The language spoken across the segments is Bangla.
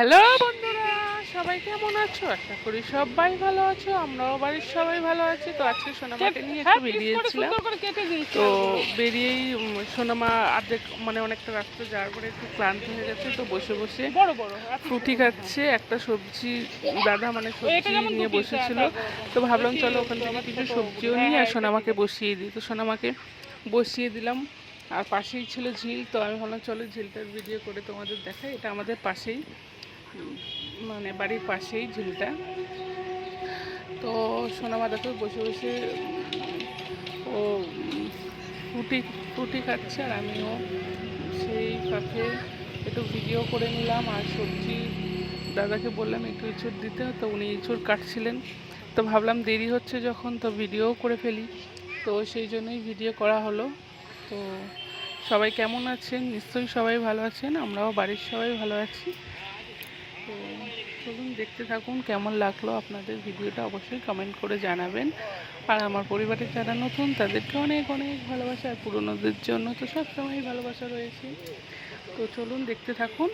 হ্যালো বন্ধুরা সবাই কেমন আছো? আশা করি সবাই ভালো আছো আমরাও বাড়ির সবাই ভালো আছি। তো আজকে সোনামাকে নিয়ে একটু বেরিয়েছিলাম। তো বেরিয়েই সোনামা অর্ধেক মানে অনেকটা রাস্তা যাওয়ার পরে একটু ক্লান্ত হয়ে গেছে তো বসে বসে বড় বড় ফ্রুটি খাচ্ছে একটা সবজি দাদা মানে সবজি নিয়ে বসেছিল। তো ভাবলাম চলো ওখান থেকে কিছু সবজিও নিয়ে আর সোনামাকে বসিয়ে দিই। তো সোনামাকে বসিয়ে দিলাম। আর পাশেই ছিল ঝিল তো আমি ভাবলাম চলো ঝিলটার ভিডিও করে তোমাদের দেখাই। এটা আমাদের পাশেই। মানে বাড়ির পাশেই ঝিলটা। তো সোনামা দেখো বসে বসে, ও ফ্রুটি ফ্রুটি খাচ্ছে আর আমিও সেই ফাঁকে একটু ভিডিও করে নিলাম আর সবজি দাদাকে বললাম একটু ইঁচড় দিতে, তো উনি ইঁচড় কাটছিলেন। তো ভাবলাম দেরি হচ্ছে যখন, তো ভিডিও করে ফেলি। তো সেই জন্যই ভিডিও করা হলো। তো সবাই কেমন আছেন? নিশ্চয়ই সবাই ভালো আছেন, আমরাও বাড়ির সবাই ভালো আছি। দেখতে থাকুন, কেমন লাগল আপনাদের ভিডিওটা অবশ্যই কমেন্ট করে জানাবেন। আর আমার পরিবারে যারা নতুন, তাদেরকে অনেক অনেক ভালোবাসা, আর পুরনোদের জন্য তো সবসময় ভালোবাসা রয়েছে। তো চলুন দেখতে থাকুন।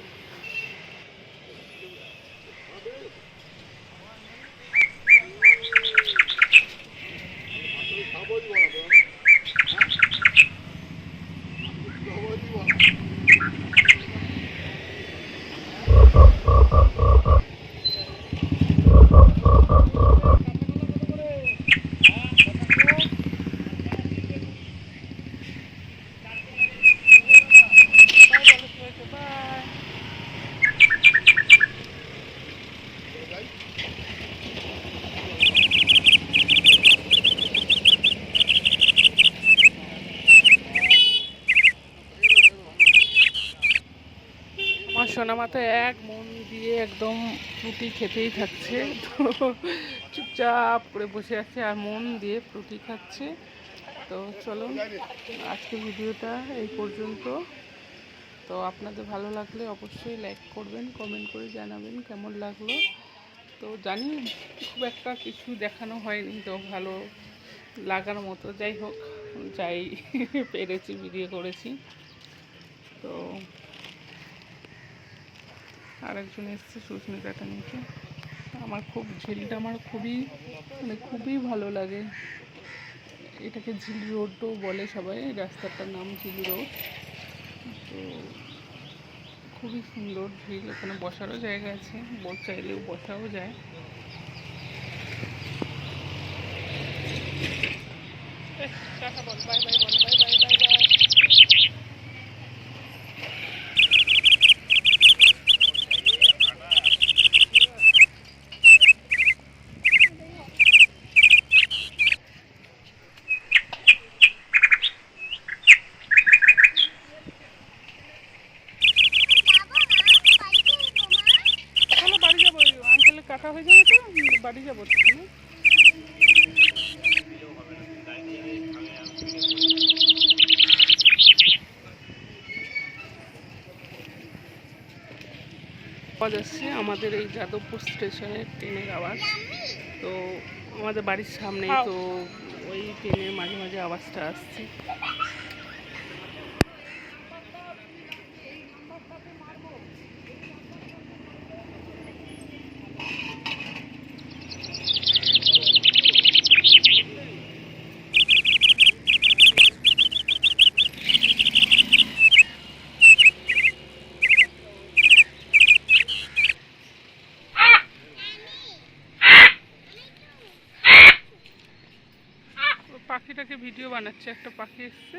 সোনামা তো এক মন দিয়ে একদম ফ্রুটি খেতেই থাকছে। তো চুপচাপ করে বসে আছে আর মন দিয়ে ফ্রুটি খাচ্ছে। তো চলুন আজকে ভিডিওটা এই পর্যন্ত। তো আপনাদের ভালো লাগলে অবশ্যই লাইক করবেন কমেন্ট করে জানাবেন কেমন লাগল। তো জানি খুব একটা কিছু দেখানো হয়নি, তো ভালো লাগার মতো। যাই হোক, যাই পেরেছি ভিডিও করেছি। তো আরেকজন এসছে সুস্মিতাটা নিতে আমার খুব ঝিলটা আমার খুবই মানে খুবই ভালো লাগে। এটাকে ঝিল রোডও বলে সবাই রাস্তাটার নাম ঝিল রোড। তো খুবই সুন্দর ঝিল, ওখানে বসারও জায়গা আছে বোট চাইলেও বসাও যায়। বাই বাই বাই বাই চলো বাড়ি যাব আঙ্কেলের হয়ে যাবে তো? বাড়ি যাব। আওয়াজ আসছে আমাদের এই যাদবপুর স্টেশনের ট্রেনের আওয়াজ। তো আমাদের বাড়ির সামনে তো ওই ট্রেনের মাঝে মাঝে আওয়াজটা আসছে ও পাখিটাকে ভিডিও বানাচ্ছে একটা পাখি এসছে।